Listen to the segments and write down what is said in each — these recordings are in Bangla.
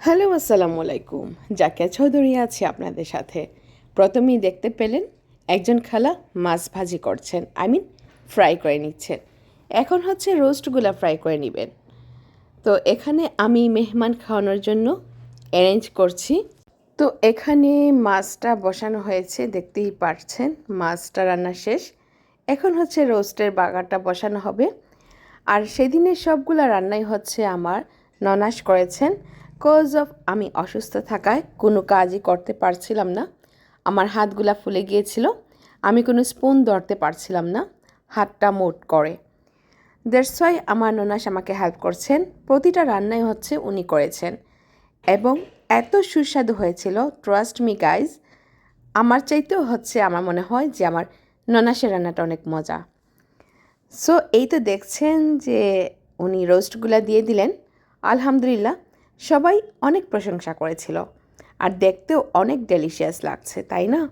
হ্যালো, আসসালামু আলাইকুম। জাকিয়া চৌধুরী আছি আপনাদের সাথে। প্রথমেই দেখতে পেলেন একজন খালা মাছ ভাজি করছেন, আই মিন ফ্রাই করে নিচ্ছেন। এখন হচ্ছে রোস্টগুলো ফ্রাই করে নেবেন। তো এখানে আমি মেহমান খাওয়ানোর জন্য অ্যারেঞ্জ করছি। তো এখানে মাছটা বসানো হয়েছে, দেখতেই পারছেন, মাছটা রান্না শেষ। এখন হচ্ছে রোস্টের বাগারটা বসানো হবে। আর সেদিনের সবগুলা রান্নাই হচ্ছে আমার ননাস করেছেন। কজ অফ আমি অসুস্থ থাকায় কোনো কাজই করতে পারছিলাম না। আমার হাতগুলা ফুলে গিয়েছিল। আমি কোনো স্পুন ধরতে পারছিলাম না। হাতটা মোট করে। দ্যাটস আমার ননাস আমাকে হেল্প করছেন। প্রতিটা রান্নাই হচ্ছে উনি করেছেন। এবং এত সুস্বাদু হয়েছিল ট্রাস্ট মি গাইজ আমার চাইতেও হচ্ছে, আমার মনে হয় যে আমার ননাসের রান্নাটা অনেক মজা। সো এই তো দেখছেন যে উনি রোস্টগুলো দিয়ে দিলেন। আলহামদুলিল্লাহ, সবাই অনেক প্রশংসা করেছিল। আর দেখতেও অনেক ডেলিশিয়াস লাগছে, তাই না?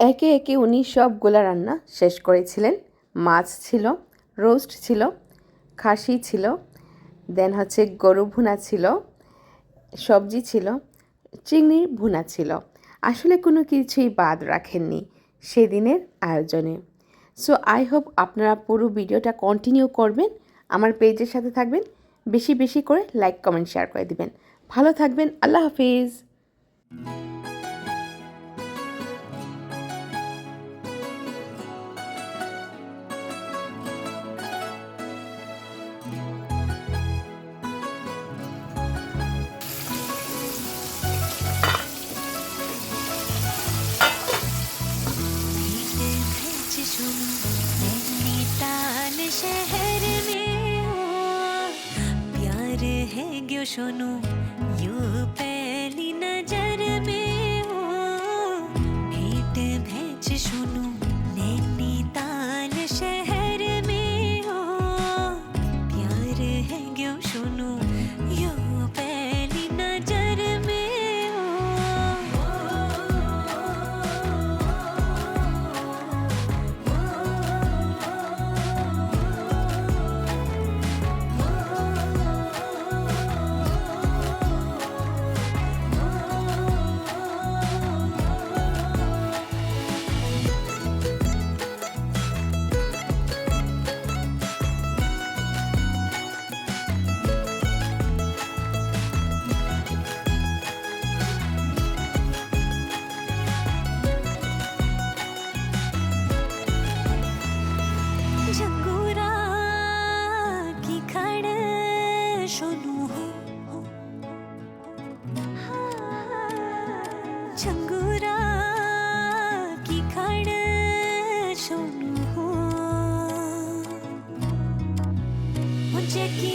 একে একে উনি সবগুলা রান্না শেষ করেছিলেন। মাছ ছিল, রোস্ট ছিল, খাসি ছিল দেন হচ্ছে গরু ভুনা ছিল, সবজি ছিল, চিংড়ির ভুনা ছিল। আসলে কোনো কিছুই বাদ রাখেননি। সেদিনের আয়োজনে। সো আই হোপ আপনারা পুরো ভিডিওটা কন্টিনিউ করবেন, আমার পেজের সাথে থাকবেন, বেশি বেশি করে লাইক কমেন্ট শেয়ার করে দিবেন। ভালো থাকবেন, আল্লাহ হাফিজ। सुनो यू पहली नजर में हो भेंट भैच सुनो नैनीताल शहर में हो प्यार है क्यों सुनो जंगूरा की खड़ सोनू हो मुझे की